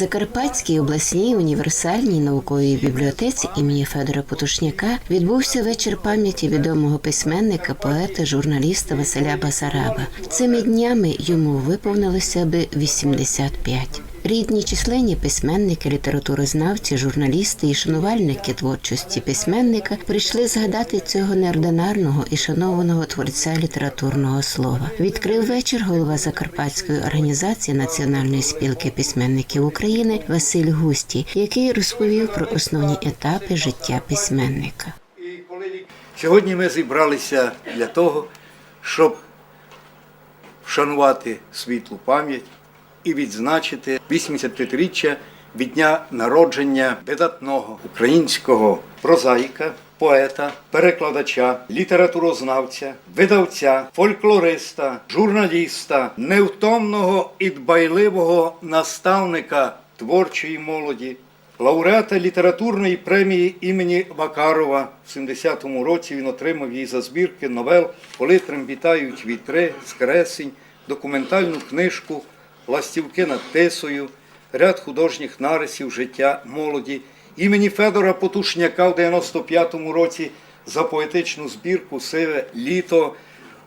Закарпатській обласній універсальній науковій бібліотеці імені Федора Потушняка відбувся вечір пам'яті відомого письменника, поета, журналіста Василя Басараба. Цими днями йому виповнилося би 85. Рідні численні письменники, літературознавці, журналісти і шанувальники творчості письменника прийшли згадати цього неординарного і шанованого творця літературного слова. Відкрив вечір голова Закарпатської організації Національної спілки письменників України Василь Густі, який розповів про основні етапи життя письменника. Сьогодні ми зібралися для того, щоб вшанувати світлу пам'ять і відзначити 85-річчя від дня народження видатного українського прозаїка, поета, перекладача, літературознавця, видавця, фольклориста, журналіста, невтомного і дбайливого наставника творчої молоді, лауреата літературної премії імені Вакарова. В 70-му році він отримав її за збірки новел «Политрем вітають вітри, скресень, документальну книжку Ластівки над Тисою, ряд художніх нарисів життя молоді імені Федора Потушняка в 95-му році за поетичну збірку Сиве літо.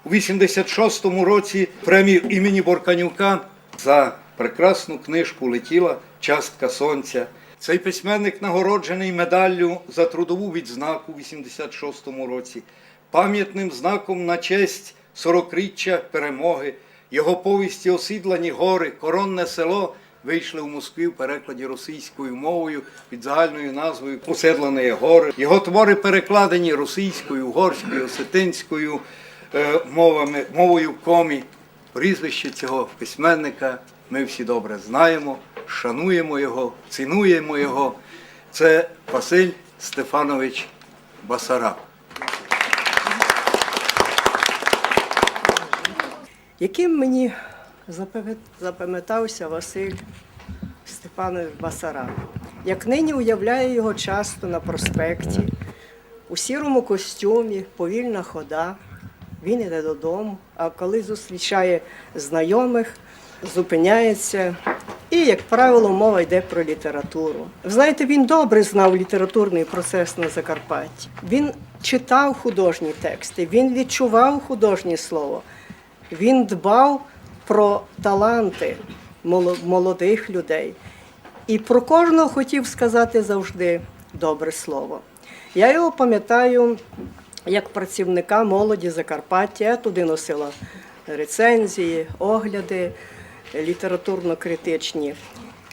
У 86-му році премію імені Борканюка за прекрасну книжку летіла частка сонця. Цей письменник нагороджений медаллю за трудову відзнаку у 86-му році, пам'ятним знаком на честь 40-річчя перемоги. Його повісті Осідлані гори, Коронне село вийшли в Москві в перекладі російською мовою під загальною назвою Оседлані гори. Його твори перекладені російською, угорською, осетинською е, мовами, мовою комі. Прізвище цього письменника ми всі добре знаємо, шануємо його, цінуємо його. Це Василь Стефанович Басараб. Яким мені запам'ятався Василь Степанович Басараб. Як нині уявляю його часто на проспекті, у сірому костюмі, повільна хода, він іде додому, а коли зустрічає знайомих, зупиняється. І, як правило, мова йде про літературу. Знаєте, він добре знав літературний процес на Закарпатті. Він читав художні тексти, він відчував художнє слово. Він дбав про таланти молодих людей. І про кожного хотів сказати завжди добре слово. Я його пам'ятаю як працівника молоді Закарпаття. Я туди носила рецензії, огляди літературно-критичні.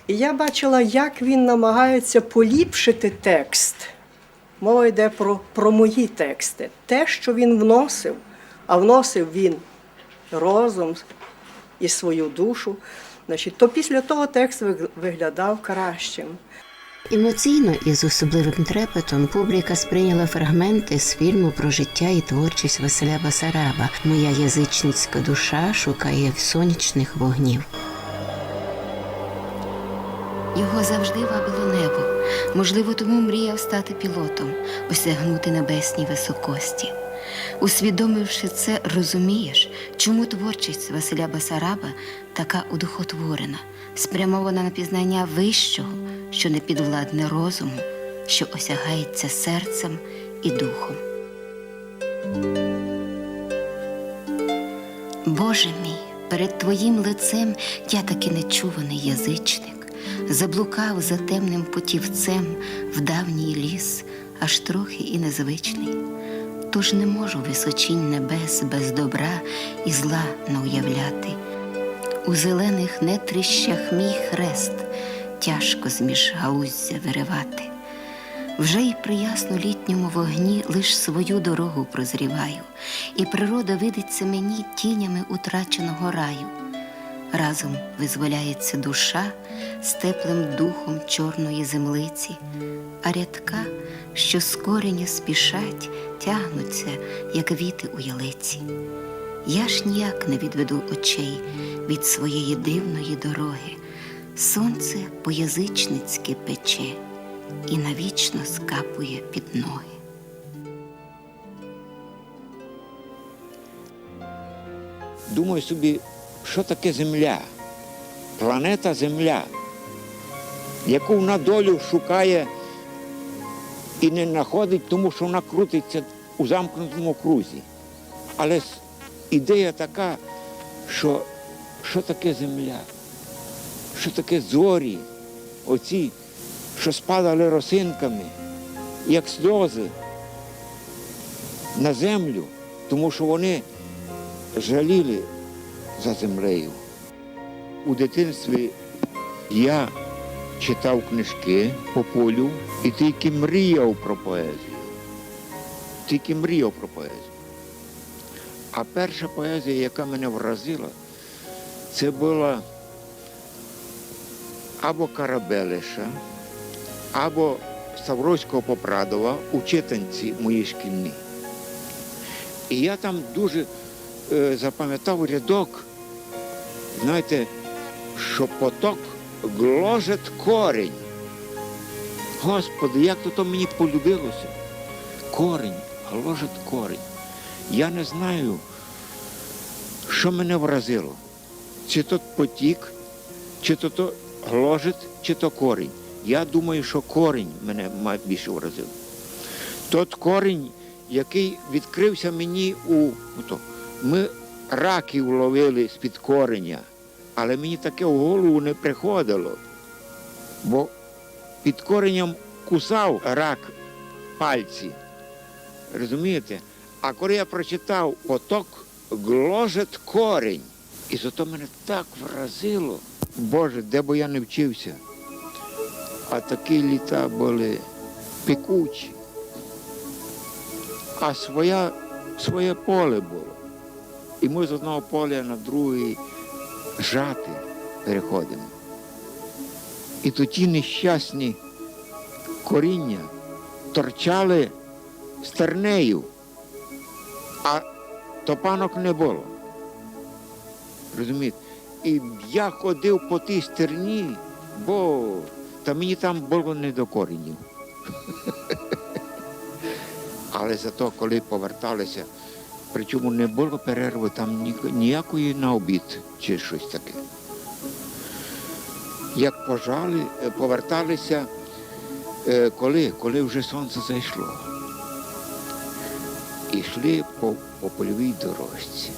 І я бачила, як він намагається поліпшити текст. Мова йде про, про мої тексти. Те, що він вносив, а вносив він розум і свою душу, значить, то після того текст виглядав кращим. Емоційно і з особливим трепетом публіка сприйняла фрагменти з фільму про життя і творчість Василя Басараба. Моя язичницька душа шукає сонячних вогнів. Його завжди вабило небо. Можливо, тому мріяв стати пілотом, осягнути небесні високості. Усвідомивши це, розумієш, чому творчість Василя Басараба така удохотворена, спрямована на пізнання вищого, що не підвладне розуму, що осягається серцем і духом. Боже мій, перед Твоїм лицем я таки нечуваний язичник, заблукав за темним путівцем в давній ліс, аж трохи і незвичний. Тож не можу височінь небес без добра і зла не уявляти. У зелених нетрищах мій хрест тяжко зміж галуздя виривати. Вже й при яснолітньому вогні лиш свою дорогу прозріваю, і природа видиться мені тінями утраченого раю. Разом визволяється душа з теплим духом чорної землиці, а рядка, що з кореня спішать, тягнуться, як віти у ялиці. Я ж ніяк не відведу очей від своєї дивної дороги. Сонце по-язичницьки пече і навічно скапує під ноги. Думаю собі, що таке Земля? Планета Земля. яку вона долю шукає і не знаходить, тому що вона крутиться у замкнутому крузі. Але ідея така, що, що таке земля, що таке зорі, оці, що спадали росинками, як сльози на землю, тому що вони жаліли за землею. У дитинстві я читав книжки по полю і тільки мріяв про поезію. Тільки мріяв про поезію. А перша поезія, яка мене вразила, це була або Карабелиша, або Ставровського Попрадова у читанці моїй шкільні. І я там дуже е, запам'ятав рядок, знаєте, що поток гложет корінь. Господи, як то, то мені полюбилося. Корінь, гложет корінь. Я не знаю, що мене вразило. Чи то потік, чи то, то гложет, чи то корінь. Я думаю, що корінь мене більше вразив. Тот корінь, який відкрився мені у. Ми раків ловили з-під кореня, але мені таке в голову не приходило. Бо під коренем кусав рак пальці. Розумієте? А коли я прочитав поток гложет корінь, і зато мене так вразило. Боже, де б я не вчився. А такі літа були пекучі. А своя, своє поле було. І ми з одного поля на другий жати переходимо. І то ті нещасні коріння торчали стернею, а топанок не було. Розумієте? І я ходив по тій стерні, бо та мені там було не до коренів. Але зато, коли поверталися, причому не було перерви там ніякої на обід чи щось таке. Як пожали, е, поверталися, е, коли? Коли вже сонце зайшло. І йшли по, по польовій дорожці.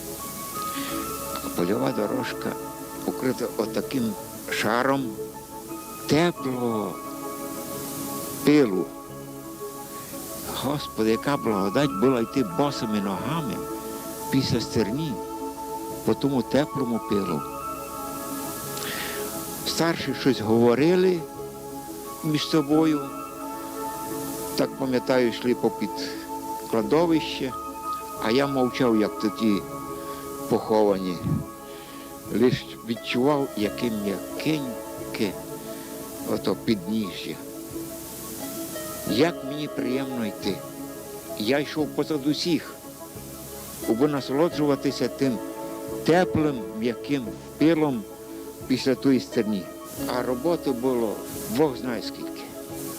Польова дорожка покрита отаким шаром теплого пилу. Господи, яка благодать була йти босими ногами після стерні по тому теплому пилу. Старші щось говорили між собою. Так пам'ятаю, йшли попід кладовище, а я мовчав, як тоді поховані. Лиш відчував, яке м'якеньке ото підніжжя. Як мені приємно йти. Я йшов позад усіх, аби насолоджуватися тим теплим, м'яким пилом після тої стерні. А роботи було Бог знає скільки.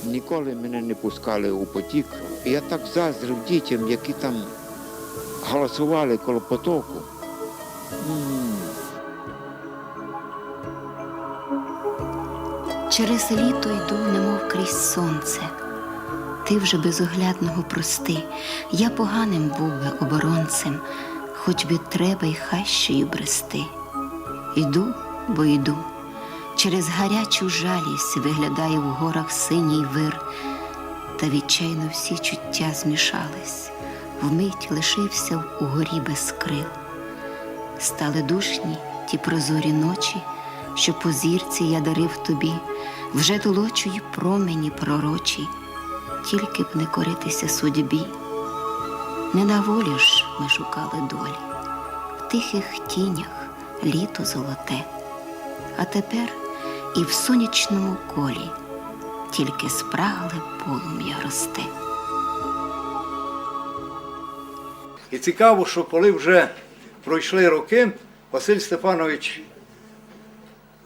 Ніколи мене не пускали у потік. Я так заздрив дітям, які там голосували коло потоку. Через літо йду, немов крізь сонце. Ти вже безоглядного прости, я поганим був би оборонцем, хоч би треба й хащею брести. Йду, бо йду, через гарячу жалість виглядає в горах синій вир, та відчайно всі чуття змішались, вмить лишився у горі без крил. Стали душні ті прозорі ночі, що по зірці я дарив тобі, вже толочують промені пророчі, тільки б не коритися судьбі. Не на волі ж ми шукали долі, в тихих тінях літо золоте, а тепер і в сонячному колі тільки спрагле полум'я росте. І цікаво, що коли вже пройшли роки, Василь Степанович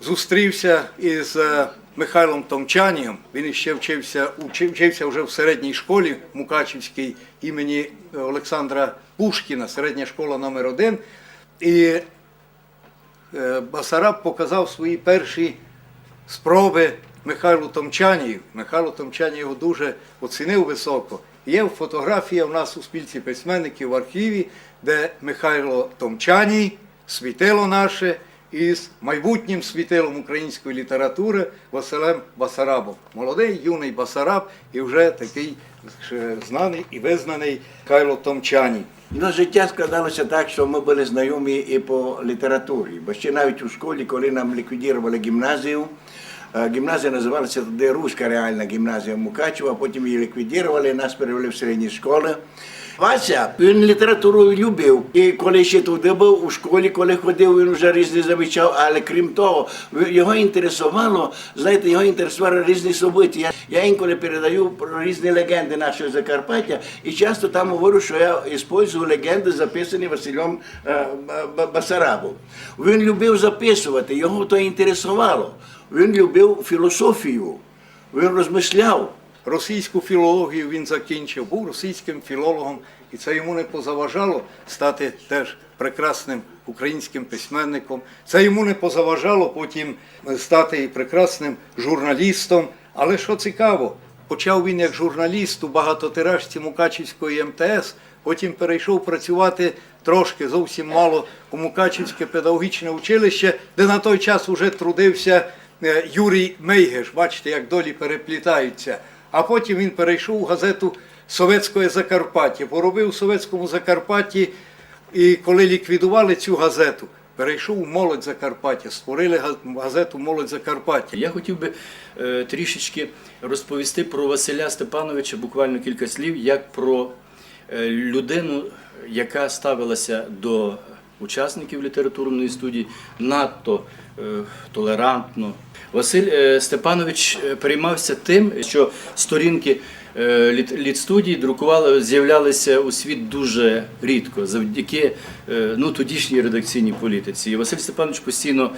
зустрівся із е, Михайлом Томчанієм. Він іще вчився, вчився вже в середній школі Мукачівській імені Олександра Пушкіна, середня школа номер 1 І е, Басараб показав свої перші спроби Михайло Томчанів. Михайло Томчанів його дуже оцінив високо. Є фотографія в нас у спільці письменників в архіві, де Михайло Томчаній, світило наше, із майбутнім світилом української літератури Василем Басарабом. Молодий юний Басараб і вже такий е, знаний і визнаний Михайло Томчаній. Ну, життя складалося так, що ми були знайомі і по літературі. Бо ще навіть у школі, коли нам ліквідували гімназію, е, гімназія називалася тоді Руська реальна гімназія Мукачева, потім її ліквідували, нас перевели в середні школи. Вася, він літературу любив. І коли ще туди був у школі, коли ходив, він вже різні замічав, але крім того, його інтересувало, знаєте, його інтересували різні события. Я, інколи передаю про різні легенди нашого Закарпаття, і часто там говорю, що я використовую легенди, записані Василем е, Ба- Басарабом. Він любив записувати, його то інтересувало. Він любив філософію, він розмишляв. Російську філологію він закінчив, був російським філологом, і це йому не позаважало стати теж прекрасним українським письменником. Це йому не позаважало потім стати і прекрасним журналістом. Але що цікаво, почав він як журналіст у багатотиражці Мукачівської МТС, потім перейшов працювати трошки зовсім мало у Мукачівське педагогічне училище, де на той час уже трудився е, Юрій Мейгеш. Бачите, як долі переплітаються. А потім він перейшов у газету Совєтське Закарпаття, поробив у Совєтському Закарпатті, і коли ліквідували цю газету, перейшов у молодь Закарпаття, створили газету Молодь Закарпаття. Я хотів би е, трішечки розповісти про Василя Степановича, буквально кілька слів, як про е, людину, яка ставилася до учасників літературної студії надто е, толерантно. Василь е, Степанович приймався переймався тим, що сторінки е, літ- літстудії друкували, з'являлися у світ дуже рідко, завдяки е, ну, тодішній редакційній політиці. І Василь Степанович постійно е,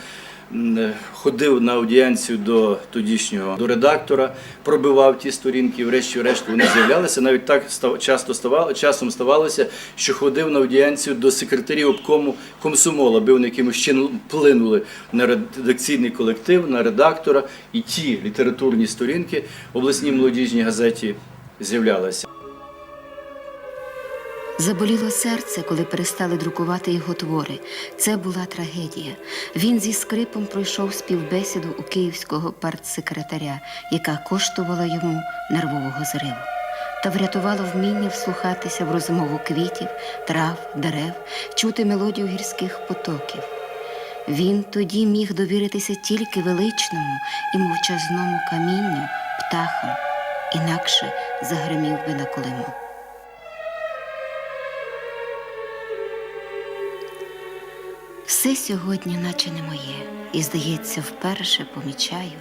ходив на аудієнцію до тодішнього до редактора, пробивав ті сторінки, врешті-решт вони з'являлися. Навіть так став, часто ставало, часом ставалося, що ходив на аудієнцію до секретарів обкому комсомола, аби вони якимось чином вплинули на редакційний колектив, на редактора, і ті літературні сторінки в обласній молодіжній газеті з'являлися. Заболіло серце, коли перестали друкувати його твори. Це була трагедія. Він зі скрипом пройшов співбесіду у київського партсекретаря, яка коштувала йому нервового зриву. Та врятувало вміння вслухатися в розмову квітів, трав, дерев, чути мелодію гірських потоків. Він тоді міг довіритися тільки величному і мовчазному камінню, птахам, інакше загримів би на колиму. Все сьогодні, наче не моє, і, здається, вперше помічаю,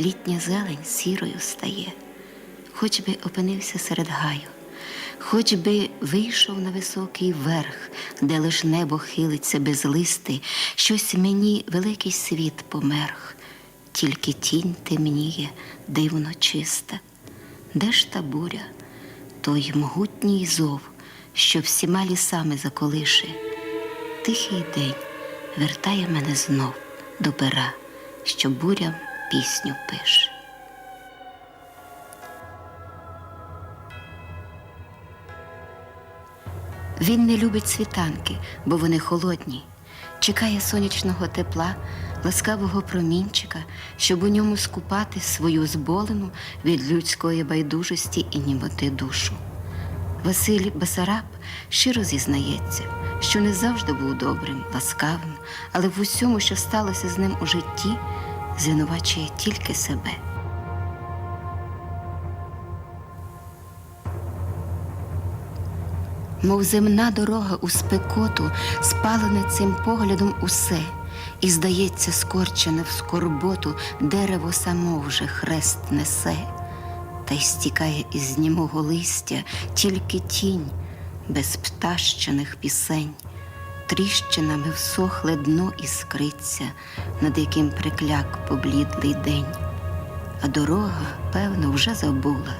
літня зелень сірою стає, хоч би опинився серед гаю, хоч би вийшов на високий верх, де лиш небо хилиться без листи, щось мені великий світ померх, тільки тінь темніє, дивно чиста. Де ж та буря, той могутній зов, що всіма лісами заколише. Тихий день вертає мене знов до пера, що бурям пісню пише. Він не любить світанки, бо вони холодні. Чекає сонячного тепла, ласкавого промінчика, щоб у ньому скупати свою зболену від людської байдужості і німоти душу. Василь Басараб щиро зізнається, що не завжди був добрим, ласкавим, але в усьому, що сталося з ним у житті, звинувачує тільки себе. Мов земна дорога у спекоту, спалене цим поглядом усе, і, здається, скорчене в скорботу, дерево само вже хрест несе та й стікає із німого листя тільки тінь без птащиних пісень, тріщинами всохле дно іскриться, над яким прикляк поблідлий день. А дорога, певно, вже забула,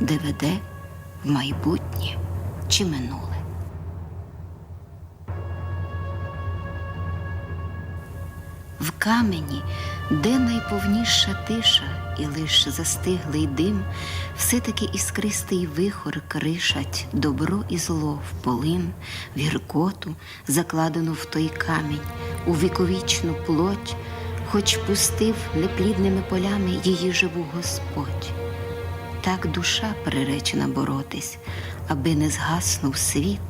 де веде в майбутнє чи минуле. В камені, де найповніша тиша, і лиш застиглий дим, все-таки іскристий вихор кришать добро і зло в полин, в гіркоту, закладену в той камінь, у віковічну плоть, хоч пустив неплідними полями її живу Господь. Так душа приречена боротись, аби не згаснув світ,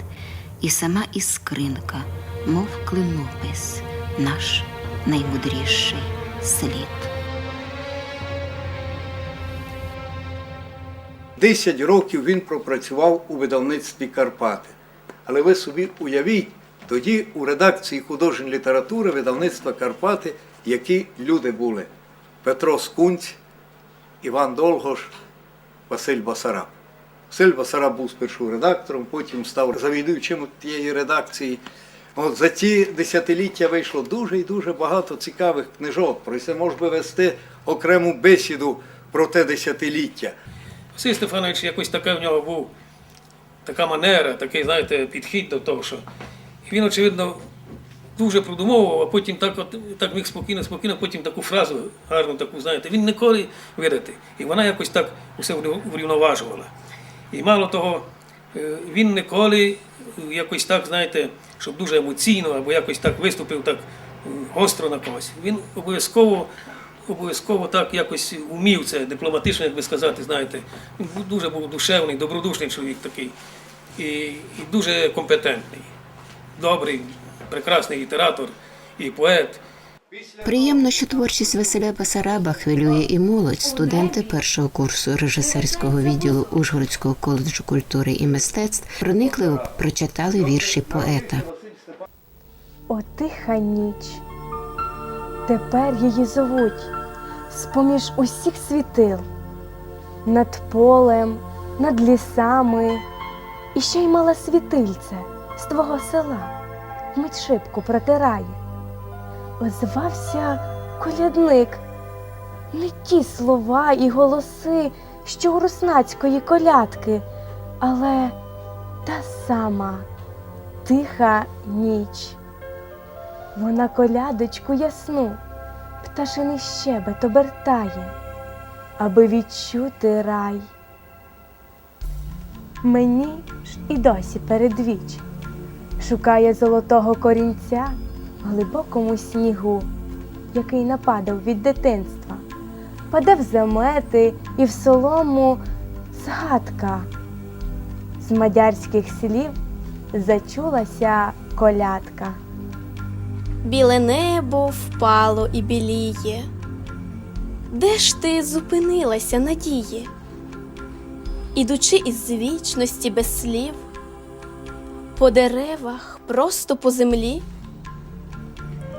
і сама іскринка, мов клинопис, наш наймудріший слід. Десять років він пропрацював у видавництві Карпати. Але ви собі уявіть, тоді у редакції художньої літератури видавництва Карпати, які люди були: Петро Скунць, Іван Долгош, Василь Басараб. Василь Басараб був спершу редактором, потім став завідуючим тієї редакції. От за ці десятиліття вийшло дуже і дуже багато цікавих книжок. Про це можна вести окрему бесіду про те десятиліття. Василь Стефанович якось така в нього був така манера, такий, знаєте, підхід до того, що і він, очевидно, дуже продумовував, а потім так, от, так міг спокійно, спокійно, потім таку фразу гарну таку, знаєте, він ніколи видати. І вона якось так усе врівноважувала. І мало того, е, він ніколи якось так, знаєте, щоб дуже емоційно або якось так виступив так гостро на когось. Він обов'язково обов'язково так якось умів це дипломатично, як би сказати, знаєте. Він дуже був душевний, добродушний чоловік такий і, і дуже компетентний, добрий, прекрасний літератор і поет. Приємно, що творчість Василя Басараба хвилює і молодь. Студенти першого курсу режисерського відділу Ужгородського коледжу культури і мистецтв проникливо прочитали вірші поета. О, тиха ніч. Тепер її зовуть з-поміж усіх світил, над полем, над лісами, і ще й мала світильце з твого села, мить шибку протирає. Озвався колядник, не ті слова і голоси, що у руснацької колядки, але та сама тиха ніч. Вона колядочку ясну, пташиний щебет обертає, аби відчути рай. Мені ж і досі передвіч шукає золотого корінця в глибокому снігу, який нападав від дитинства, паде в замети і в солому згадка. З мадярських слів зачулася колядка. Біле небо впало і біліє. Де ж ти зупинилася, надії? Ідучи із вічності без слів, по деревах, просто по землі,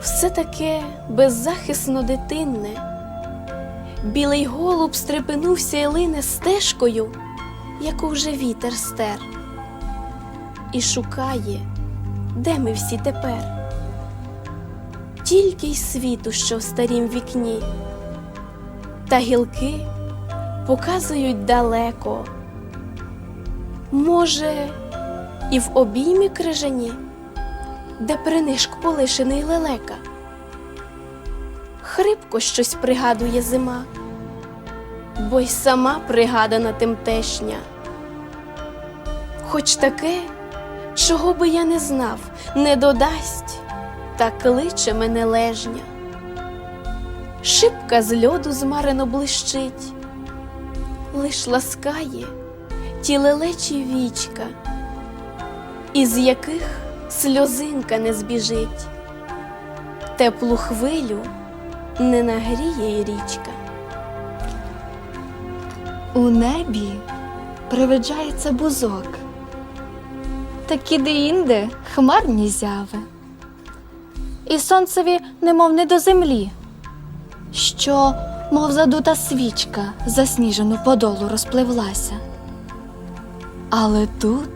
все таке беззахисно дитинне. Білий голуб стрепенувся і лине стежкою, яку вже вітер стер, і шукає, де ми всі тепер тільки й світу, що в старім вікні, та гілки показують далеко. Може, і в обіймі крижані, де принишк полишений лелека. Хрипко щось пригадує зима, бо й сама пригадана темтешня. Хоч таке, чого би я не знав, не додасть та кличе мене лежня. Шибка з льоду змарено блищить, лиш ласкає ті лелечі вічка, із яких сльозинка не збіжить, теплу хвилю не нагріє й річка. У небі привиджається бузок, такі де-інде хмарні зяви, і сонцеві немов не до землі, що, мов задута свічка, засніжену подолу розпливлася. Але тут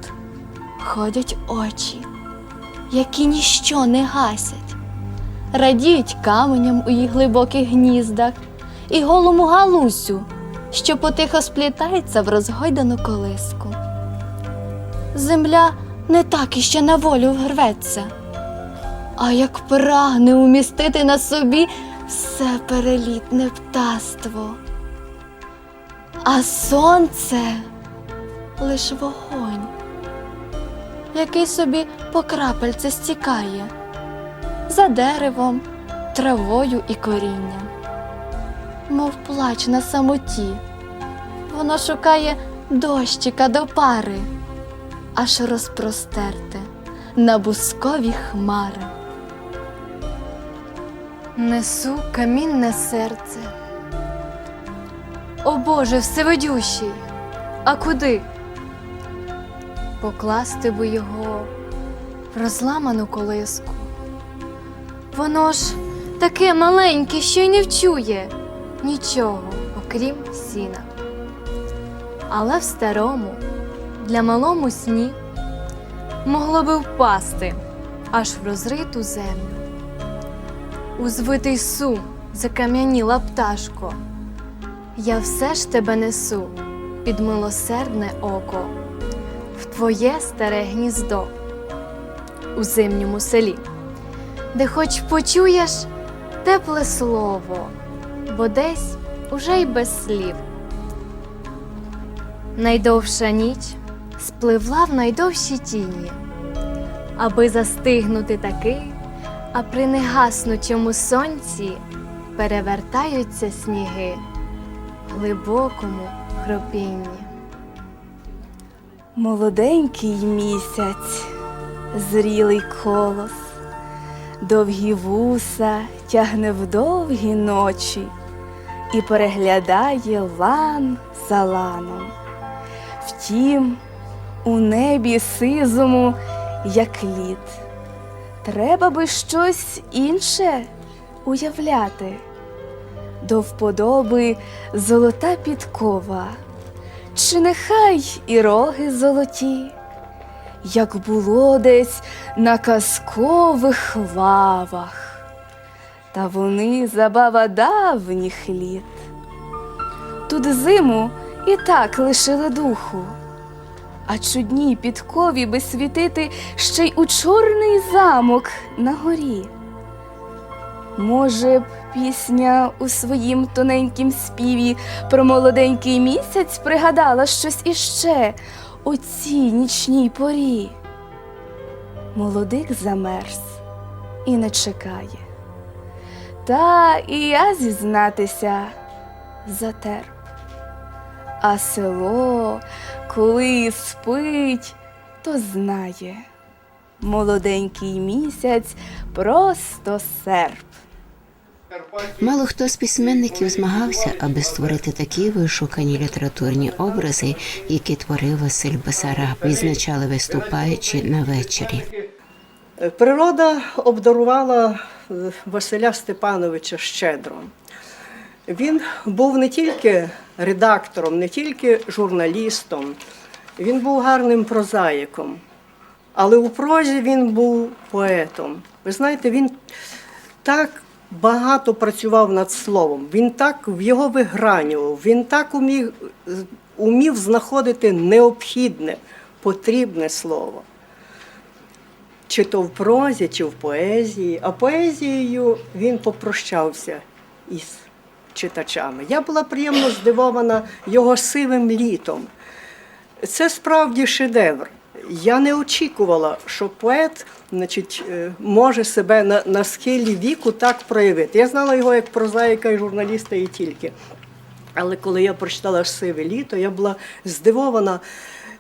ходять очі, які ніщо не гасять, радіють каменям у їх глибоких гніздах і голому галусю, що потихо сплітається в розгойдану колиску. Земля не так іще на волю рветься, а як прагне умістити на собі все перелітне птаство, а сонце лиш вогонь, який собі по крапельце стікає за деревом, травою і корінням, мов плач на самоті, воно шукає дощика до пари, аж розпростерте на бускові хмари. Несу камінне серце. О Боже, всевидющий, а куди? Покласти би його в розламану колиску. Воно ж таке маленьке, що й не вчує нічого, окрім сіна. Але в старому, для малому сні могло би впасти аж в розриту землю. У звитий сум закам'яніла пташко. Я все ж тебе несу під милосердне око, в твоє старе гніздо у зимньому селі, де хоч почуєш тепле слово, бо десь уже й без слів. Найдовша ніч спливла в найдовші тіні, аби застигнути таки, а при негаснучому сонці перевертаються сніги в глибокому хропінні. Молоденький місяць, зрілий колос, довгі вуса тягне в довгі ночі і переглядає лан за ланом. Втім, у небі сизому, як лід. Треба би щось інше уявляти. До вподоби золота підкова, чи нехай і роги золоті, як було десь на казкових лавах, та вони забава давніх літ. Тут зиму і так лишили духу, а чудній підкові би світити ще й у чорний замок на горі. Може б, пісня у своїм тоненькім співі про молоденький місяць пригадала щось іще у цій нічній порі. Молодик замерз і не чекає. Та і я зізнатися затерп. А село, коли спить, то знає. Молоденький місяць просто серп. Мало хто з письменників змагався, аби створити такі вишукані літературні образи, які творив Василь Басараб, відзначали виступаючи на вечорі. Природа обдарувала Василя Степановича щедро. Він був не тільки редактором, не тільки журналістом, він був гарним прозаїком, але у прозі він був поетом. Ви знаєте, він так багато працював над словом, він так в його вигранював, він так умів, умів знаходити необхідне, потрібне слово чи то в прозі, чи в поезії. А поезією він попрощався із читачами. Я була приємно здивована його сивим літом. Це справді шедевр. Я не очікувала, що поет значить, е, може себе на, на схилі віку так проявити. Я знала його як прозаїка і журналіста і тільки. Але коли я прочитала «Сиве літо, я була здивована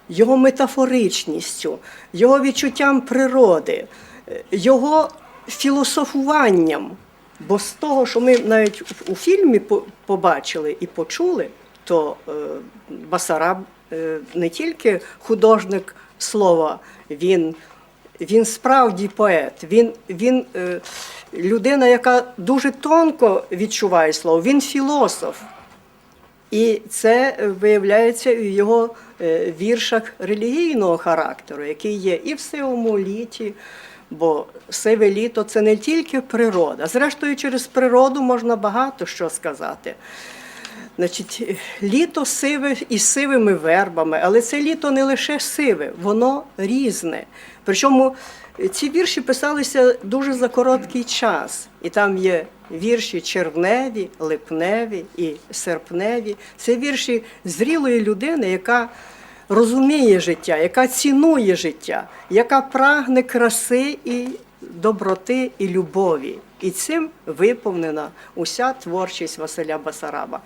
його метафоричністю, його відчуттям природи, е, його філософуванням. Бо з того, що ми навіть у фільмі побачили і почули, то е, Басараб е, не тільки художник слова, він, він справді поет, він, він е, людина, яка дуже тонко відчуває слово, він філософ. І це виявляється в його віршах релігійного характеру, який є і в сивому літі, бо сиве літо це не тільки природа. Зрештою, через природу можна багато що сказати. Значить, літо сиве із сивими вербами, але це літо не лише сиве, воно різне. Причому ці вірші писалися дуже за короткий час. І там є вірші червневі, липневі і серпневі. Це вірші зрілої людини, яка розуміє життя, яка цінує життя, яка прагне краси і доброти і любові. І цим виповнена уся творчість Василя Басараба.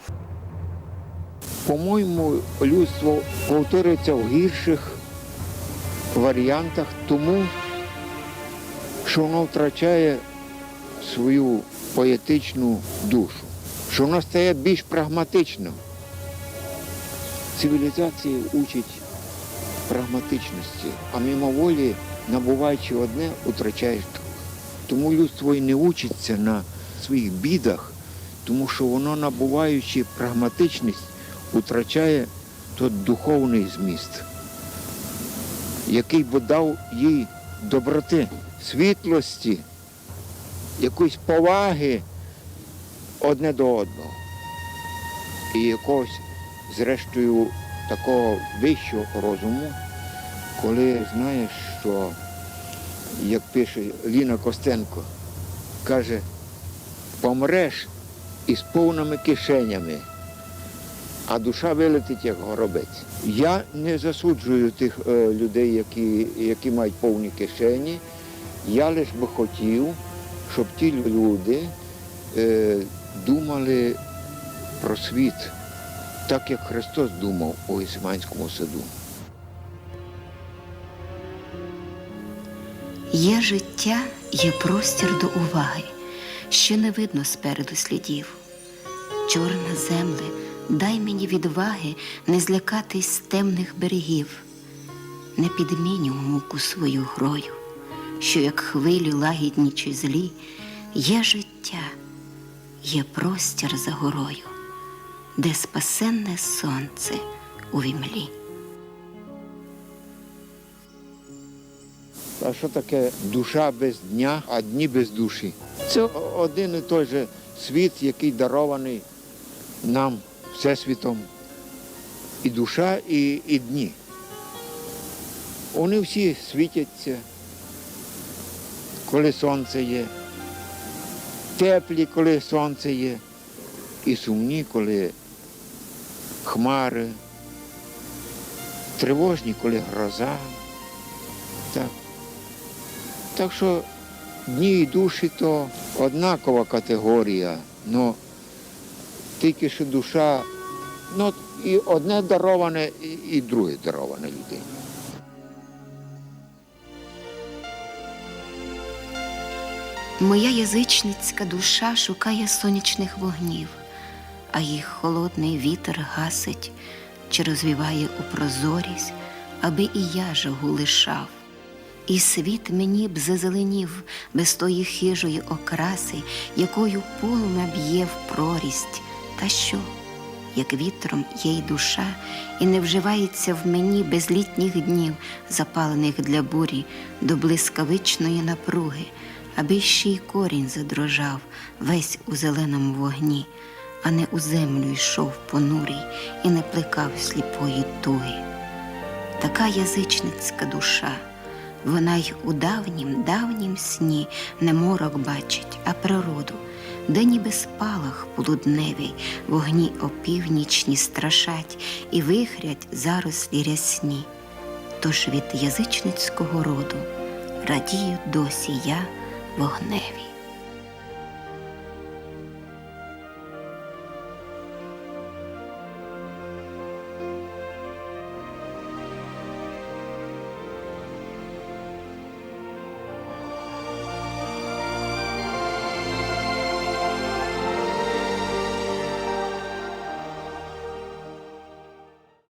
По-моєму, людство повторюється в гірших варіантах тому, що воно втрачає свою поетичну душу, що воно стає більш прагматичним. Цивілізація учить прагматичності, а мимоволі, набуваючи одне, втрачаєш друге. Тому людство і не учиться на своїх бідах, тому що воно, набуваючи прагматичність, втрачає той духовний зміст, який би дав їй доброти, світлості, якоїсь поваги одне до одного. І якогось, зрештою, такого вищого розуму, коли знаєш, що, як пише Ліна Костенко, каже, помреш із повними кишенями а душа вилетить як горобець. Я не засуджую тих е, людей, які, які мають повні кишені. Я лише би хотів, щоб ті люди е, думали про світ, так як Христос думав у Гесиманському саду. Є життя, є простір до уваги, що не видно спереду слідів. Чорна земле, дай мені відваги не злякатись темних берегів, не підміню муку свою грою, що як хвилі лагідні чи злі, є життя, є простір за горою, де спасенне сонце у вімлі. А що таке душа без дня, а дні без душі? Це один і той же світ, який дарований нам Всесвітом. І душа, і, і дні. Вони всі світяться, коли сонце є, теплі, коли сонце є, і сумні, коли хмари, тривожні, коли гроза. Так. Так що дні і душі то однакова категорія, але тільки що душа, ну і одне дароване, і, друге дароване людині. Моя язичницька душа шукає сонячних вогнів, а їх холодний вітер гасить чи розвіває у прозорість, аби і я жагу лишав. І світ мені б зазеленів без тої хижої окраси, якою полум'я б'є в прорість. Та що, як вітром є й душа, і не вживається в мені без літніх днів, запалених для бурі до блискавичної напруги, аби ще й корінь задрожав весь у зеленому вогні, а не у землю йшов понурій і не плекав сліпої туги. Така язичницька душа. Вона й у давнім, давнім сні не морок бачить, а природу, де ніби спалах полудневий, вогні опівнічні страшать і вихрять зарослі рясні. Тож від язичницького роду радію досі я вогневі.